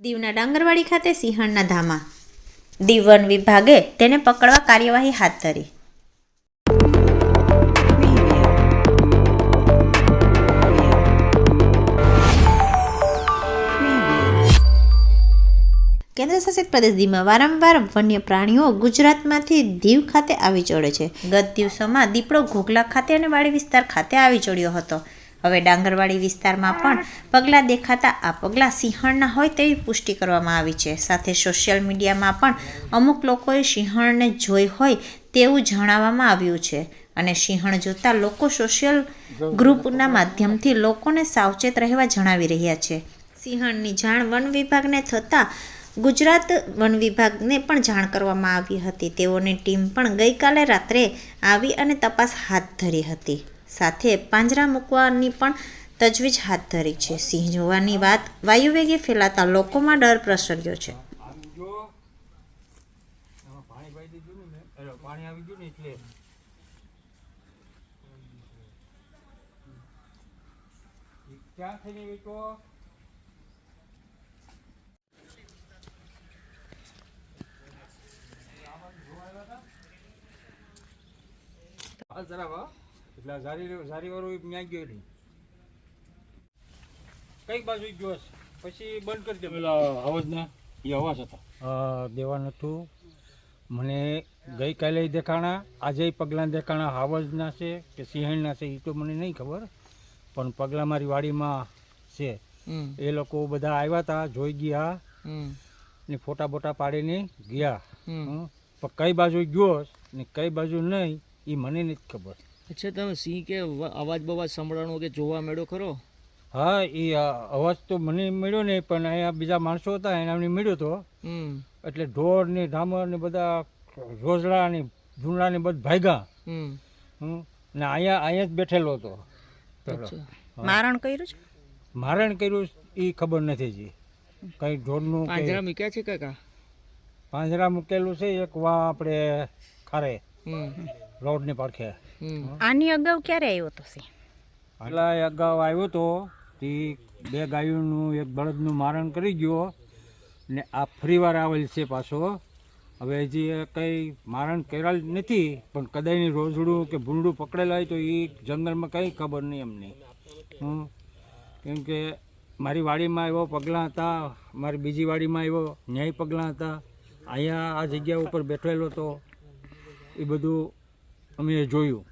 દીવના ડાંગરવાડી ખાતે સિંહણના ધામા. દીવ વન વિભાગે તેને પકડવા કાર્યવાહી હાથ ધરી. કેન્દ્રશાસિત પ્રદેશ દીવમાં વારંવાર વન્ય પ્રાણીઓ ગુજરાતમાંથી દીવ ખાતે આવી ચડે છે. ગત દિવસોમાં દીપડો ઘોઘલા ખાતે અને વાડી વિસ્તાર ખાતે આવી ચડ્યો હતો. હવે ડાંગરવાડી વિસ્તારમાં પણ પગલાં દેખાતા આ પગલાં સિંહણના હોય તેવી પુષ્ટિ કરવામાં આવી છે. સાથે સોશિયલ મીડિયામાં પણ અમુક લોકોએ સિંહણને જોઈ હોય તેવું જણાવવામાં આવ્યું છે અને સિંહણ જોતા લોકો સોશિયલ ગ્રુપના માધ્યમથી લોકોને સાવચેત રહેવા જણાવી રહ્યા છે. સિંહણની જાણ વન વિભાગને થતાં ગુજરાત વન વિભાગને પણ જાણ કરવામાં આવી હતી. તેઓની ટીમ પણ ગઈકાલે રાત્રે આવી અને તપાસ હાથ ધરી હતી. સાથે પાંજરા મૂકવાની પણ તજવીજ હાથ ધરી છે. સિંહ જોવાની વાત વાયુવેગે ફેલાતા લોકોમાં ડર પ્રસર્યો છે. જરા એટલે આ ઝારી ઝારી વાળું ન્યા ગયો નહીં. કઈ બાજુ ગયો છે? પછી બંધ કરી દે. પેલા અવાજના એ અવાજ હતા. દેવા નતું મને ગઈકાલે દેખાણા આજે પગલાં દેખાણા હાવજના છે કે સિંહણના છે એ તો મને નહીં ખબર. પણ પગલાં મારી વાડીમાં છે. એ લોકો બધા આવ્યા હતા જોઈ ગયા ને ફોટા બોટા પાડીને ગયા. પણ કઈ બાજુ ગયો ને કઈ બાજુ નહીં એ મને નથી ખબર. અચ્છા તમે સિંહ કે અવાજ બવાજ સંભળાણો કે જોવા મળ્યો ખરો? હા એ અવાજ તો મને મળ્યો નહીં પણ અહીંયા બીજા માણસો હતા એને અમને મળ્યો હતો એટલે ઢોર ને ધામર ને બધા રોજડા ને ઝુંડા ને બધા ભાગ્યા હમ. ને અહીંયા અહીંયા જ બેઠેલો હતો. મારણ કર્યું છે? મારણ કર્યું એ ખબર નથી જી કઈ ઢોરનું પાંજરા મૂક્યા છે કાકા? પાંજરા મૂકેલું છે એક વા આપણે ખારે. રોડની પડખે. આની અગાઉ ક્યારે આવ્યો હતો સિંહ? એટલા અગાઉ આવ્યો તો તે બે ગાયોનું એક બળદનું મારણ કરી ગયો ને આ ફરીવાર આવેલ છે પાછો. હવે હજી કંઈ મારણ કરેલ નથી પણ કદાયની રોઝડું કે ભૂંડું પકડેલા હોય તો એ જંગલમાં કંઈ ખબર નહીં એમને. હમ. કેમ કે મારી વાડીમાં આવ્યો પગલાં હતા મારી બીજી વાડીમાં આવ્યો ન્યાય પગલાં હતા. અહીંયા આ જગ્યા ઉપર બેઠેલો હતો એ બધું અમે જોયું.